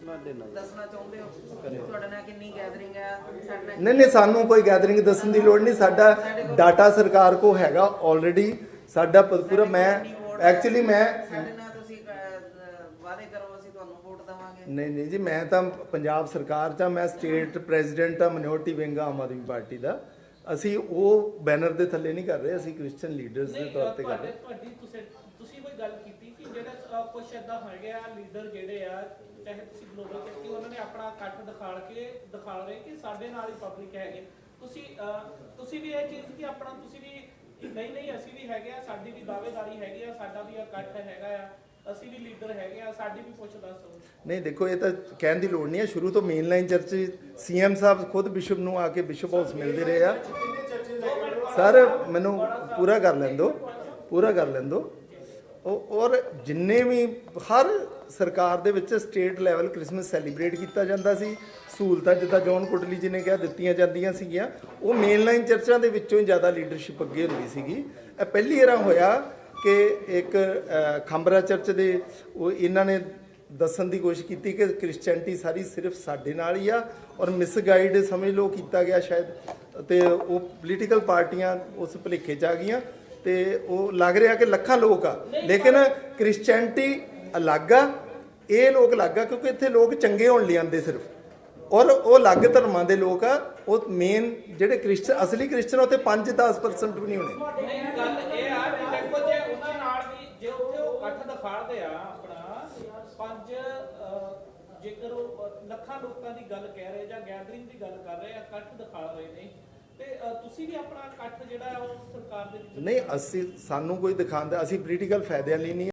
ਦੱਸਣਾ ਚਾਹੁੰਦੇ ਹੋ? ਤੁਹਾਡੇ ਨਾਲ ਕਿੰਨੀ ਗੈਦਰਿੰਗ ਹੈ? ਸਾਡੇ ਨਾਲ ਨਹੀਂ ਨਹੀਂ ਸਾਨੂੰ ਕੋਈ ਗੈਦਰਿੰਗ ਦੱਸਣ ਦੀ ਲੋੜ ਨਹੀਂ। ਸਾਡਾ ਡਾਟਾ ਸਰਕਾਰ ਕੋ ਹੈਗਾ ਆਲਰੇਡੀ ਸਾਡਾ ਪੂਰਾ ਮੈਂ ਐਕਚੁਅਲੀ ਮੈਂ ਸਾਡੇ ਨਾਲ ਤੁਸੀਂ ਅਹ, ਵਾਅਦੇ ਕਰੋ ਅਸੀਂ ਤੁਹਾਨੂੰ ਵੋਟ ਦੇਵਾਂਗੇ। ਨਹੀਂ ਨਹੀਂ ਜੀ ਮੈਂ ਤਾਂ ਪੰਜਾਬ ਸਰਕਾਰ ਚ ਮੈਂ ਸਟੇਟ ਪ੍ਰੈਜ਼ੀਡੈਂਟ ਆ ਮਿਨੋਰਟੀ ਵਿੰਗ ਆ ਆਮ ਆਦਮੀ ਪਾਰਟੀ ਦਾ। ਅਸੀਂ ਉਹ ਬੈਨਰ ਦੇ ਥੱਲੇ ਨਹੀਂ ਕਰ ਰਹੇ ਅਸੀਂ ਕ੍ਰਿਸਚੀਅਨ ਲੀਡਰਸ ਦੇ ਤੌਰ ਤੇ ਕਰ ਰਹੇ। ਤੁਹਾਡੇ- ਤੁਸੀਂ ਤੁਸੀਂ ਕੋਈ ਗੱਲ ਕੀਤੀ? ਕੁਝ ਏਦਾਂ ਹੈਗੇ ਆ ਲੀਡਰ ਜਿਹੜੇ ਆ ਚਾਹੇ ਤੁਸੀਂ ਗਲੋਬਲ ਕਹਿੰਦੇ ਉਹਨਾਂ ਨੇ ਆਪਣਾ ਇਕੱਠ ਦਿਖਾਲ ਕੇ ਦਿਖਾ ਰਹੇ ਕਿ ਸਾਡੇ ਨਾਲ ਹੀ ਪਬਲਿਕ ਹੈਗੇ। ਤੁਸੀਂ ਤੁਸੀਂ ਵੀ ਇਹ ਚੀਜ਼ ਕਿ ਆਪਣਾ ਤੁਸੀਂ ਵੀ ਕਿ ਨਹੀਂ ਨਹੀਂ ਅਸੀਂ ਵੀ ਹੈਗੇ ਆ ਸਾਡੀ ਵੀ ਦਾਅਵੇਦਾਰੀ ਹੈਗੀ ਆ ਸਾਡਾ ਵੀ ਇਕੱਠ ਹੈਗਾ ਆ ਅਸੀਂ ਵੀ ਲੀਡਰ ਹੈਗੇ ਆ ਸਾਡੀ ਵੀ ਪੁੱਛ ਦੱਸ ਨਹੀਂ ਦੇਖੋ ਇਹ ਤਾਂ ਕਹਿਣ ਦੀ ਲੋੜ ਨਹੀਂ ਹੈ। ਸ਼ੁਰੂ ਤੋਂ ਮੇਨ ਲਾਈਨ ਚਰਚ ਸੀਐਮ ਸਾਹਿਬ ਖੁਦ ਬਿਸ਼ਪ ਨੂੰ ਆ ਕੇ ਬਿਸ਼ਪ ਹਾਊਸ ਮਿਲਦੇ ਰਹੇ ਆ। ਸਰ ਮੈਨੂੰ ਪੂਰਾ ਕਰ ਲੈਣ ਦਿਓ ਪੂਰਾ ਕਰ ਲੈਣ ਦਿਓ। ਔਰ ਜਿੰਨੇ ਵੀ ਹਰ ਸਰਕਾਰ ਦੇ ਵਿੱਚ ਸਟੇਟ ਲੈਵਲ ਕ੍ਰਿਸਮਸ ਸੈਲੀਬ੍ਰੇਟ ਕੀਤਾ ਜਾਂਦਾ ਸੀ ਸਹੂਲਤਾਂ ਜਿੱਦਾਂ ਜੌਨ ਕੁਡਲੀ ਜੀ ਨੇ ਕਿਹਾ ਦਿੱਤੀਆਂ ਜਾਂਦੀਆਂ ਸੀਗੀਆਂ ਉਹ ਮੇਨ ਲਾਈਨ ਚਰਚਾਂ ਦੇ ਵਿੱਚੋਂ ਹੀ ਜ਼ਿਆਦਾ ਲੀਡਰਸ਼ਿਪ ਅੱਗੇ ਹੁੰਦੀ ਸੀਗੀ। ਇਹ ਪਹਿਲੀ ਵਾਰ ਹੋਇਆ ਕਿ ਇੱਕ ਅ, ਖੰਬਰਾ ਚਰਚ ਦੇ ਉਹ ਇਹਨਾਂ ਨੇ ਦੱਸਣ ਦੀ ਕੋਸ਼ਿਸ਼ ਕੀਤੀ ਕਿ ਕ੍ਰਿਸਚੀਅਨਟੀ ਸਾਰੀ ਸਿਰਫ ਸਾਡੇ ਨਾਲ ਹੀ ਆ ਔਰ ਮਿਸਗਾਈਡ ਸਮਝ ਲਓ ਕੀਤਾ ਗਿਆ ਸ਼ਾਇਦ ਤੇ ਉਹ ਪੋਲੀਟੀਕਲ ਪਾਰਟੀਆਂ ਉਸ ਭੁਲੇਖੇ 'ਚ ਆ ਗਈਆਂ। ਤੇ ਉਹ ਲੱਗ ਰਿਹਾ ਕਿ ਲੱਖਾਂ ਲੋਕ ਆ। ਲੇਕਿਨ ਕ੍ਰਿਸਚੀਅਨਟੀ ਅਲੱਗ ਆ ਇਹ ਲੋਕ ਅਲੱਗ ਆ ਕਿਉਂਕਿ ਇੱਥੇ ਲੋਕ ਚੰਗੇ ਹੋਣ ਲਈ ਆਉਂਦੇ ਸਿਰਫ। ਔਰ ਉਹ ਅਲੱਗ ਧਰਮਾਂ ਦੇ ਲੋਕ ਆ ਉਹ ਮੇਨ ਜਿਹੜੇ ਕ੍ਰਿਸਚਨ ਅਸਲੀ ਕ੍ਰਿਸਚਨ ਉਹ ਤੇ 5-10% ਵੀ ਨਹੀਂ ਹੋਣੇ। ਨਹੀਂ ਗੱਲ ਇਹ ਆ ਕਿ ਦੇਖੋ ਜੇ ਉਹਨਾਂ ਨਾਲ ਵੀ ਜੇ ਉੱਥੇ ਉਹ ਇਕੱਠ ਦਿਖਾੜਦੇ ਆ ਆਪਣਾ ਪੰਜ ਜੇਕਰ ਉਹ ਲੱਖਾਂ ਲੋਕਾਂ ਦੀ ਗੱਲ ਕਹਿ ਰਹੇ ਜਾਂ ਗੈਦਰਿੰਗ ਦੀ ਗੱਲ ਕਰ ਰਹੇ ਆ ਇਕੱਠ ਦਿਖਾ ਰਹੇ ਨੇ ਤੇ ਤੁਸੀਂ ਵੀ ਆਪਣਾ ਇਕੱਠ ਜਿਹੜਾ ਉਹ ਸਰਕਾਰ ਦੇ ਵਿੱਚ ਨਹੀਂ, ਅਸੀਂ, ਸਾਨੂੰ ਕੋਈ ਦਿਖਾਉਂਦਾ, ਅਸੀਂ ਪੋਲੀਟੀਕਲ ਫਾਇਦਿਆਂ ਲਈ ਨਹੀਂ